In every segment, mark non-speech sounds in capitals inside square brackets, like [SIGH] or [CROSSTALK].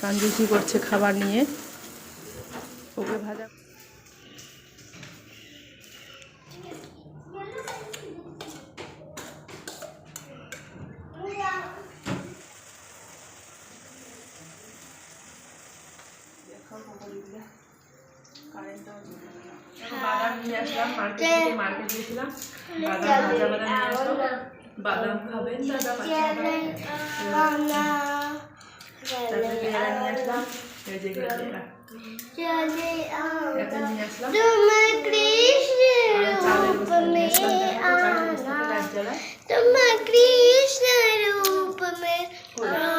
কাঞ্জুসি করছে খাবার নিয়ে। ওকে ভাজা। বাদাম নিয়ে আসলাম মার্কেট থেকে মার্কেট গেছিলাম। বাদাম ভাজা বাদাম নিয়ে আসলাম। বাদাম খাবেন দাদা चले तुम कृष्ण रूप में आना तुम कृष्ण रूप में आना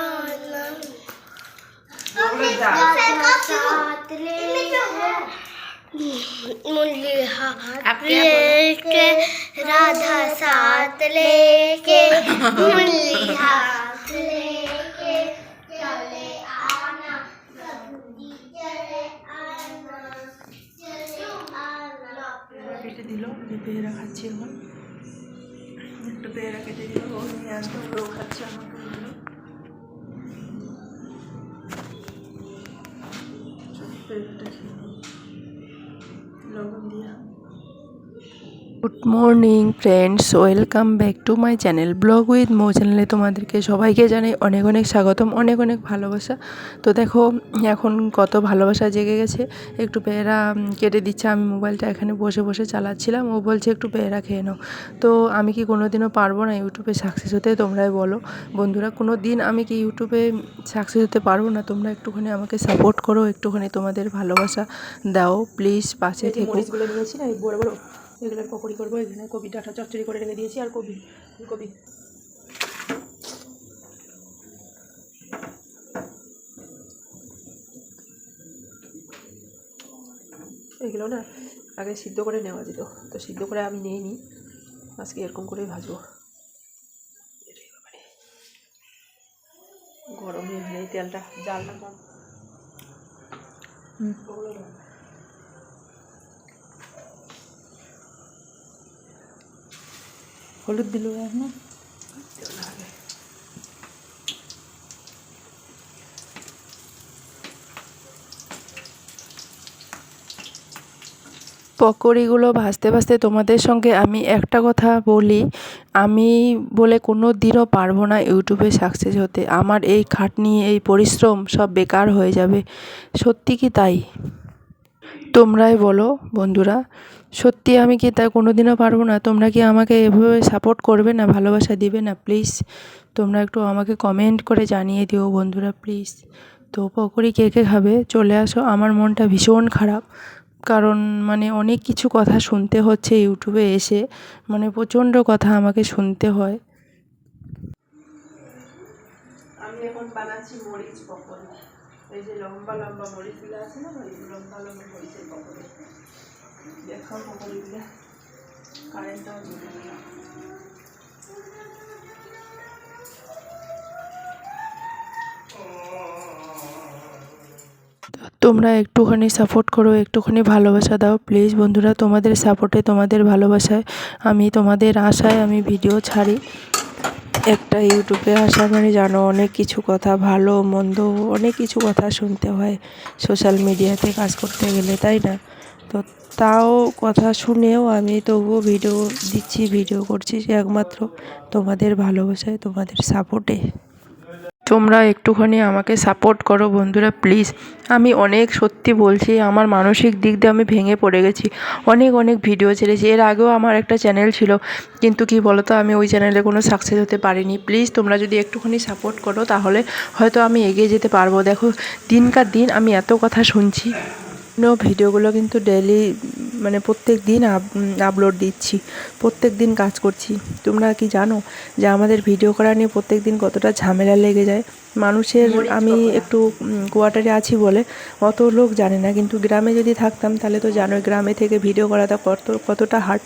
राधा साथ लेके मुरली দিল, যে পেয়ারা খাচ্ছি এখন। একটা পেয়ারা কেটে দিল, ও নিয়ে আসলো, ওরাও খাচ্ছে আমাকে লবণ দিয়া। Good morning friends welcome back to my channel blog with মো চ্যানেলে তোমাদেরকে সবাইকে জানাই অনেক অনেক স্বাগতম অনেক অনেক ভালোবাসা। তো দেখো এখন কত ভালোবাসা জেগে গেছে। একটু পেয়ারা কেটে দিচ্ছে। আমি মোবাইলটা এখানে বসে বসে চালাচ্ছিলাম। ও বলছে একটু পেয়ারা খেয়ে নাও। তো আমি কি কোনো দিনও পারব না ইউটিউবে সাকসেস হতে? তোমরাই বলো। বন্ধুরা কোনো দিন আমি কি ইউটিউবে সাকসেস হতে পারব না? তোমরা একটুখানি আমাকে সাপোর্ট করো একটুখানি তোমাদের ভালোবাসা দাও। প্লিজ পাশে থেকে। বড় এগুলোর পকোড়ি করব এখানে কবি ডাটা চচ্চড়ি করে রেখে দিয়েছি আর কবি ফুলকপি। এগুলো না আগে সিদ্ধ করে নেওয়া যেত তো সিদ্ধ করে আমি নিইনি আজকে এরকম করেই ভাজবো। গরম হয়ে নেই তেলটা জালটা কম হুম ওগুলো দাও। হলুদ দিল এখন? পকোড়িগুলো ভাজতে ভাজতে তোমাদের সঙ্গে আমি একটা কথা বলি। আমি বলে কোনো দিনও পারব না ইউটিউবে সাকসেস হতে। আমার এই খাটনি, এই পরিশ্রম সব বেকার হয়ে যাবে। সত্যি কি তাই? তোমরাই বলো, বন্ধুরা। সত্যি আমি কি তা কোনো দিনও পারব না? তোমরা কি আমাকে এভাবে সাপোর্ট করবে না, ভালোবাসা দিবে না? প্লিজ তোমরা একটু আমাকে কমেন্ট করে জানিয়ে দিও বন্ধুরা প্লিজ তো পকোড়ি কে কে খাবে? চলে আসো। আমার মনটা ভীষণ খারাপ। কারণ মানে অনেক কিছু কথা শুনতে হচ্ছে ইউটিউবে এসে। মানে প্রচণ্ড কথা আমাকে শুনতে হয়। আমি এখন বানাচ্ছি মরিচ পকোড়ি। এই যে লম্বা লম্বা মরিচগুলো আছে না, ওই লম্বা লম্বা মরিচের কারেন্টটাও গেল। তোমরা একটুখানি সাপোর্ট করো, একটুখানি ভালোবাসা দাও। প্লিজ বন্ধুরা, তোমাদের সাপোর্টে তোমাদের ভালোবাসায় আমি তোমাদের আশায় আমি ভিডিও ছাড়ি। একটা ইউটিউবে আসা মানে জানো, অনেক কিছু কথা ভালো, মন্দ, অনেক কিছু কথা শুনতে হয় সোশ্যাল মিডিয়াতে কাজ করতে গেলে, তাই না? তো তাও কথা শুনেও আমি তবুও ভিডিও দিচ্ছি ভিডিও করছি একমাত্র তোমাদের ভালোবাসায়, তোমাদের সাপোর্টে তোমরা একটুখানি আমাকে সাপোর্ট করো বন্ধুরা প্লিজ আমি অনেক সত্যি বলছি, আমার মানসিক দিক দিয়ে আমি ভেঙে পড়ে গেছি। অনেক অনেক ভিডিও ছেড়েছি। এর আগেও আমার একটা চ্যানেল ছিল, কিন্তু কি বলো তো আমি ওই চ্যানেলে কোনো সাকসেস হতে পারিনি। প্লিজ তোমরা যদি একটুখানি সাপোর্ট করো, তাহলে হয়তো আমি এগিয়ে যেতে পারব। দেখো, দিনকার দিন আমি এত কথা শুনছি। নো ভিডিওগুলো কিন্তু ডেলি মানে প্রত্যেক দিন আপলোড দিচ্ছি প্রত্যেক দিন কাজ করছি। তোমরা কি জানো যে আমাদের ভিডিও করা নিয়ে প্রত্যেক দিন কতটা ঝামেলা লেগে যায়? মানুষের আমি একটু কোয়ার্টারে আছি বলে অত লোক জানে না। কিন্তু গ্রামে যদি থাকতাম তাহলে তো জানোই গ্রামে থেকে ভিডিও করাটা কত কতটা হার্ড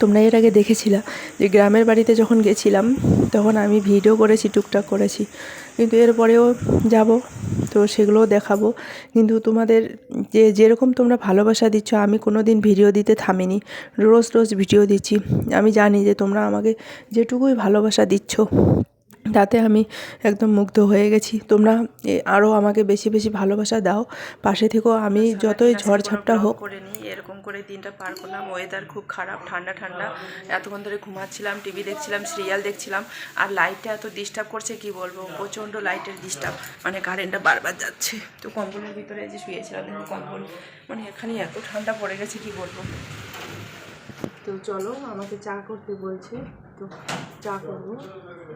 তোমরা এর আগে দেখেছিলা যে গ্রামের বাড়িতে যখন গেছিলাম তখন আমি ভিডিও করেছি টুকটাক করেছি। কিন্তু এরপরেও যাব তো সেগুলোও দেখাবো। কিন্তু তোমাদের যে যেরকম তোমরা ভালোবাসা দিচ্ছ, আমি কোনো দিন ভিডিও দিতে থামিনি। রোজ রোজ ভিডিও দিচ্ছি। আমি জানি যে তোমরা আমাকে যেটুকুই ভালোবাসা দিচ্ছ তাতে আমি একদম মুগ্ধ হয়ে গেছি। তোমরা আরও আমাকে বেশি বেশি ভালোবাসা দাও। পাশে থেকেও আমি যতই ঝড়ঝাপটা হোক। করে নিই এরকম করে দিনটা পার করলাম। ওয়েদার খুব খারাপ ঠান্ডা ঠান্ডা। এতক্ষণ ধরে ঘুমাচ্ছিলাম টিভি দেখছিলাম সিরিয়াল দেখছিলাম। আর লাইটটা এত ডিস্টার্ব করছে কি বলব? প্রচণ্ড লাইটের ডিস্টার্ব মানে কারেন্টটা বারবার যাচ্ছে। তো কম্বলের ভিতরে যে শুয়েছিলাম দেখো কম্বল। মানে এখানে এত ঠান্ডা পড়ে গেছে কি বলব? তো চলো আমাকে চা করতে বলছে। তো চা করব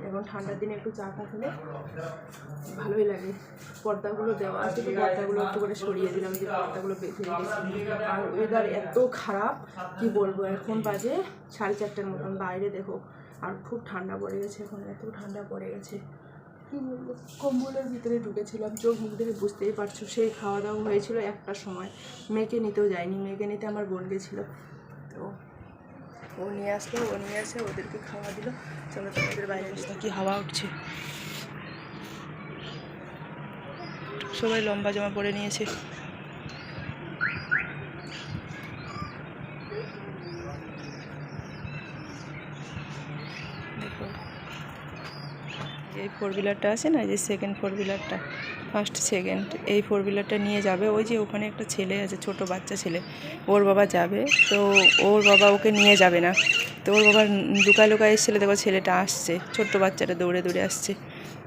এবং ঠান্ডার দিনে একটু চা খেলে ভালোই লাগে। পর্দাগুলো দেওয়া আছে তো, পর্দাগুলো একটু করে সরিয়ে দিলাম যে পর্দাগুলো বেঁধে আর ওয়েদার এত খারাপ, কি বলব, এখন বাজে সাড়ে চারটার মতন। বাইরে দেখো, আর খুব ঠান্ডা পড়ে গেছে এখন, এত ঠান্ডা পড়ে গেছে। কম্বলের ভিতরে ঢুকেছিলাম, চোখ মুখ দেখে বুঝতেই পারছ, সেই খাওয়া দাওয়া হয়েছিল একটার সময়। মেয়েকে নিতেও যায়নি মেয়েকে নিতে আমার বোন গেছিল। ও নিয়ে আসলো, ও নিয়ে আসে ওদেরকে খাওয়া দিল। চলো তোমাদের বাইরে কি হাওয়া উঠছে? সবাই লম্বা জামা পরে নিয়েছে। দেখো, এই ফোর হুইলারটা আছে না যে সেকেন্ড ফোর হুইলারটা ফার্স্ট সেকেন্ড এই ফোর হুইলারটা নিয়ে যাবে। ওই যে ওখানে একটা ছেলে আছে ছোট বাচ্চা ছেলে। ওর বাবা যাবে। তো ওর বাবা ওকে নিয়ে যাবে না। তো ওর বাবা লুকায় লুকায় এসেছিল দেখো ছেলেটা আসছে। ছোট্ট বাচ্চাটা দৌড়ে দৌড়ে আসছে।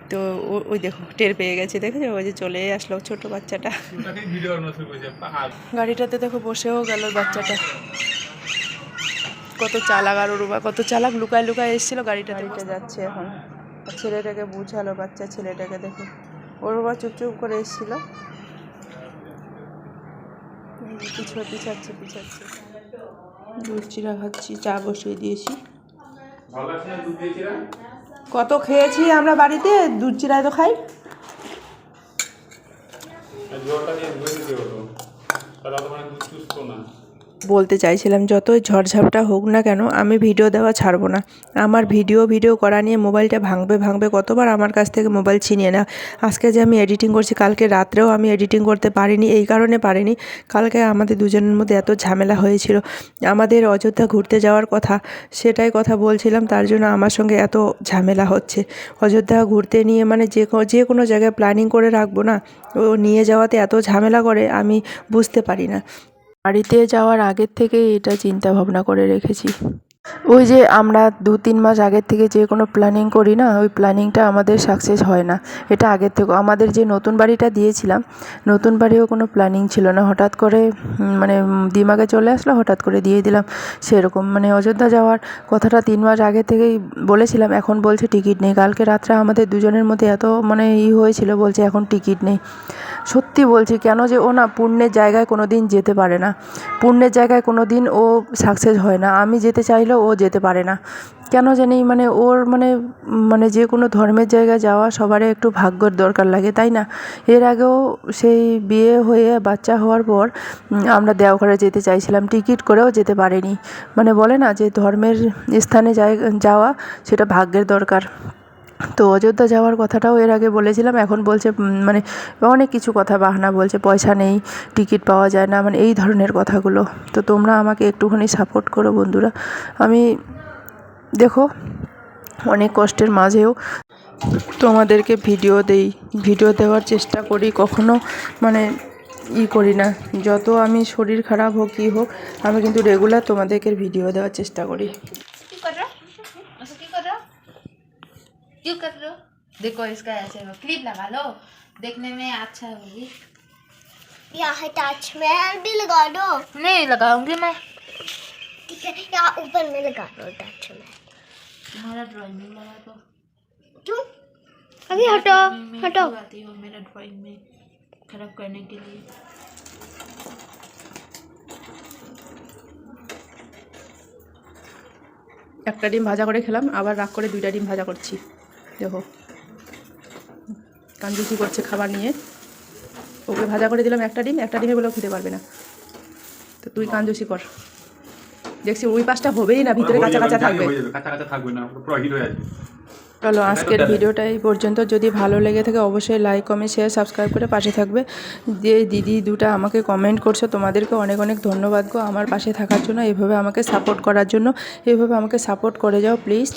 তো ও- ওই দেখো টের পেয়ে গেছে। দেখেছ? ওই যে চলে আসলো ছোট বাচ্চাটা। গাড়িটাতে দেখো বসেও গেল বাচ্চাটা। কত চালাক আর ওর কত চালাক লুকায় লুকায় এসেছিল গাড়িটা গাড়িটা যাচ্ছে এখন। ছেলেটাকে বুঝালো বাচ্চা ছেলেটাকে দেখো। ওর বাবা চুপচুপ করে এসেছিল। পিছু পিছাচ্ছে পিছাচ্ছে। দুধ চিরা খাচ্ছি চা বসিয়ে দিয়েছি। কত খেয়েছি আমরা বাড়িতে? দুধ চিরা তো খাই। জলটা দিয়ে ধুয়ে দিতে হতো মানে দুধ চুষতো না। বলতে চাইছিলাম, যতই ঝড়ঝাপটা হোক না কেন, আমি ভিডিও দেওয়া ছাড়বো না। আমার ভিডিও ভিডিও করা নিয়ে মোবাইলটা ভাঙবে ভাঙবে কতবার আমার কাছ থেকে মোবাইল ছিনিয়ে না আজকে যে আমি এডিটিং করছি, কালকে রাত্রেও আমি এডিটিং করতে পারিনি, এই কারণে পারিনি। কালকে আমাদের দুজনের মধ্যে এত ঝামেলা হয়েছিল। আমাদের অযোধ্যা ঘুরতে যাওয়ার কথা, সেটাই কথা বলছিলাম, তার জন্য আমার সঙ্গে এত ঝামেলা হচ্ছে। অযোধ্যা ঘুরতে নিয়ে মানে যে যে কোনো জায়গায় প্ল্যানিং করে রাখব না, ও নিয়ে যাওয়াতে এত ঝামেলা করে, আমি বুঝতে পারি না। বাড়িতে যাওয়ার আগের থেকেই এটা চিন্তা ভাবনা করে রেখেছি। ওই যে আমরা দু তিন মাস আগের থেকে যে কোনো প্ল্যানিং করি না, ওই প্ল্যানিংটা আমাদের সাকসেস হয় না। এটা আগের থেকে আমাদের যে নতুন বাড়িটা দিয়েছিলাম, নতুন বাড়িও কোনো প্ল্যানিং ছিল না। হঠাৎ করে মানে দিমাগে চলে আসলো, হঠাৎ করে দিয়ে দিলাম। সেরকম মানে অযোধ্যা যাওয়ার কথাটা তিন মাস আগে থেকেই বলেছিলাম। এখন বলছে টিকিট নেই। কালকে রাত্রে আমাদের দুজনের মধ্যে এত মানে ই হয়েছিল, বলছে এখন টিকিট নেই। সত্যি বলছি, কেন যে ও না পুণ্যের জায়গায় কোনো দিন যেতে পারে না। পুণ্যের জায়গায় কোনো দিন ও সাকসেস হয় না। আমি যেতে চাইলেও ও যেতে পারে না। কেন জানি মানে ওর মানে মানে যে কোনো ধর্মের জায়গায় যাওয়া সবারই একটু ভাগ্যর দরকার লাগে, তাই না? এর আগেও সেই বিয়ে হয়ে বাচ্চা হওয়ার পর আমরা দেওঘরে যেতে চাইছিলাম, টিকিট করেও যেতে পারিনি। মানে বলে না যে ধর্মের স্থানে যাওয়া সেটা ভাগ্যের দরকার। তো অযোধ্যা যাওয়ার কথাটাও এর আগে বলেছিলাম, এখন বলছে মানে অনেক কিছু কথা, বাহানা বলছে, পয়সা নেই, টিকিট পাওয়া যায় না মানে এই ধরনের কথাগুলো। তো তোমরা আমাকে একটুখানি সাপোর্ট করো বন্ধুরা। আমি, দেখো, অনেক কষ্টের মাঝেও তোমাদেরকে ভিডিও দেই। ভিডিও দেওয়ার চেষ্টা করি, কখনো মানে ই করি না। যত আমি শরীর খারাপ হোক, কী হোক, আমি কিন্তু রেগুলার তোমাদেরকে ভিডিও দেওয়ার চেষ্টা করি। क्यों कर रहे हो देखो इसका ऐसे क्लिप लगा लो देखने में अच्छा होगी यहाँ टच में भी लगा दो नहीं लगाऊंगी मैं ठीक है यहाँ ऊपर में लगा दो टच में तुम्हारा ड्राइंग में लगा दो क्यों अभी हटो मैं हटो क्यों आती हो मेरा ड्राइंग में खराब करने के लिए একটা ডিম ভাজা করে খেলাম আবার রাগ করে দুইটা ডিম ভাজা করছি দেখো। কাঞ্জুসি করছে খাবার নিয়ে? ওকে ভাজা করে দিলাম একটা ডিম একটা ডিমে বলেও খেতে পারবে না। তো তুই কাঞ্জুসি কর। দেখছি ওই পাশটা হবেই না ভিতরে কাঁচা কাঁচা থাকবে। কাঁচা কাঁচা থাকবে না পুরো হিট হয়ে যাবে। চলো আজকের ভিডিওটা এই পর্যন্ত। যদি ভালো লেগে থাকে অবশ্যই লাইক কমেন্ট শেয়ার সাবস্ক্রাইব করে পাশে থাকবে। যে দিদি দুটা আমাকে কমেন্ট করছ তোমাদেরকে অনেক অনেক ধন্যবাদ গো আমার পাশে থাকার জন্য এভাবে আমাকে সাপোর্ট করার জন্য। এভাবে আমাকে সাপোর্ট করে যাও প্লিজ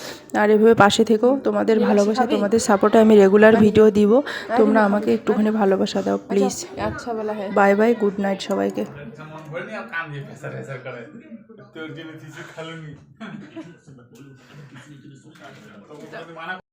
আর এভাবে পাশে থেকো তোমাদের ভালোবাসা তোমাদের সাপোর্টে আমি রেগুলার ভিডিও দিব। তোমরা আমাকে একটুখানি ভালোবাসা দাও প্লিজ আচ্ছা, আচ্ছা বলা হয়। বাই বাই গুড নাইট সবাইকে। মন ভরে নি আর কান দিয়ে ফেসার ফেসার করে। তোর জন্য কিছু খালুনি। [LAUGHS] তো মানা